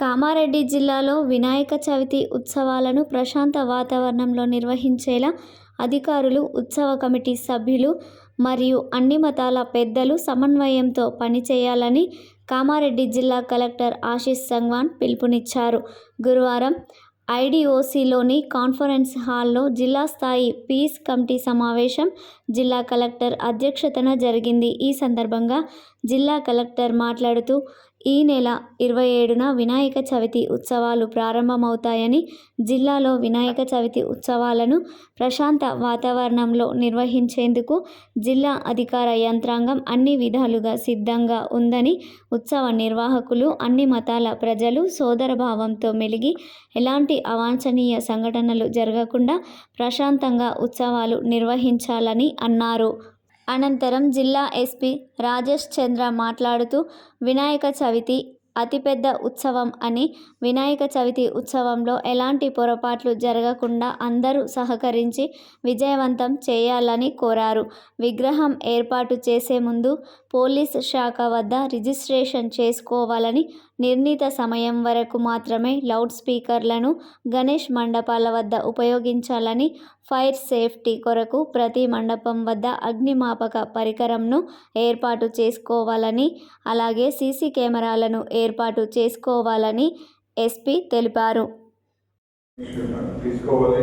కామారెడ్డి జిల్లాలో వినాయక చవితి ఉత్సవాలను ప్రశాంత వాతావరణంలో నిర్వహించేలా అధికారులు, ఉత్సవ కమిటీ సభ్యులు మరియు అన్ని మతాల పెద్దలు సమన్వయంతో పనిచేయాలని కామారెడ్డి జిల్లా కలెక్టర్ ఆశీష్ సంగ్వాన్ పిలుపునిచ్చారు. గురువారం ఐడిఓసిలోని కాన్ఫరెన్స్ హాల్లో జిల్లా స్థాయి పీస్ కమిటీ సమావేశం జిల్లా కలెక్టర్ అధ్యక్షతన జరిగింది. ఈ సందర్భంగా జిల్లా కలెక్టర్ మాట్లాడుతూ ఈ నెల ఇరవై ఏడున వినాయక చవితి ఉత్సవాలు ప్రారంభమవుతాయని, జిల్లాలో వినాయక చవితి ఉత్సవాలను ప్రశాంత వాతావరణంలో నిర్వహించేందుకు జిల్లా అధికార యంత్రాంగం అన్ని విధాలుగా సిద్ధంగా ఉందని, ఉత్సవ నిర్వాహకులు అన్ని మతాల ప్రజలు సోదరభావంతో మెలిగి ఎలాంటి అవాంఛనీయ సంఘటనలు జరగకుండా ప్రశాంతంగా ఉత్సవాలు నిర్వహించాలని అన్నారు. అనంతరం జిల్లా ఎస్పీ రాజేష్ చంద్ర మాట్లాడుతూ వినాయక చవితి అతిపెద్ద ఉత్సవం అని, వినాయక చవితి ఉత్సవంలో ఎలాంటి పొరపాట్లు జరగకుండా అందరూ సహకరించి విజయవంతం చేయాలని కోరారు. విగ్రహం ఏర్పాటు చేసే ముందు పోలీస్ శాఖ వద్ద రిజిస్ట్రేషన్ చేసుకోవాలని, నిర్ణీత సమయం వరకు మాత్రమే లౌడ్ స్పీకర్లను గణేష్ మండపాల వద్ద ఉపయోగించాలని, ఫైర్ సేఫ్టీ కొరకు ప్రతి మండపం వద్ద అగ్నిమాపక పరికరంను ఏర్పాటు చేసుకోవాలని, అలాగే సీసీ కెమెరాలను ఏర్పాటు చేసుకోవాలని ఎస్పీ తెలిపారు. తీసుకోవాలి.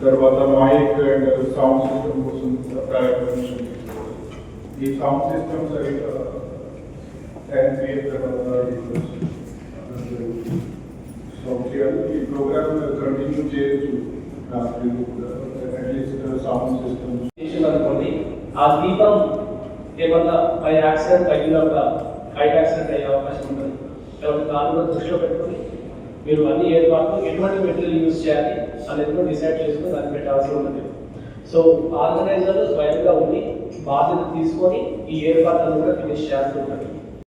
తర్వాత మైక్ అండ్ సౌండ్ సిస్టమ్ కోసం ఈ సౌండ్ సిస్టమ్ సరిగ్గా టెన్ పిఎం తర్వాత ఈ ప్రోగ్రామ్ కంటిన్యూ చేయొచ్చు. అట్లీస్ట్ సౌండ్ సిస్టమ్ అనుకోండి ఆ దీపం ఏమన్నా బై యాక్సిడెంట్ తగిలినప్పుడు ఫైట్ యాక్సిడెంట్ అయ్యే అవకాశం ఉంటుంది. కాబట్టి దాన్ని కూడా దృష్టిలో పెట్టుకొని మీరు అన్ని ఏర్పాట్లు ఎటువంటి మెటీరియల్ యూజ్ చేయాలి అనేది కూడా డిసైడ్ చేసుకుని దాన్ని పెట్టాల్సి ఉంటుంది. సో ఆర్గనైజర్ స్వయంగా ఉండి బాధ్యత తీసుకొని ఈ ఏర్పాట్లను కూడా ఫినిష్ చేస్తూ ఉంటుంది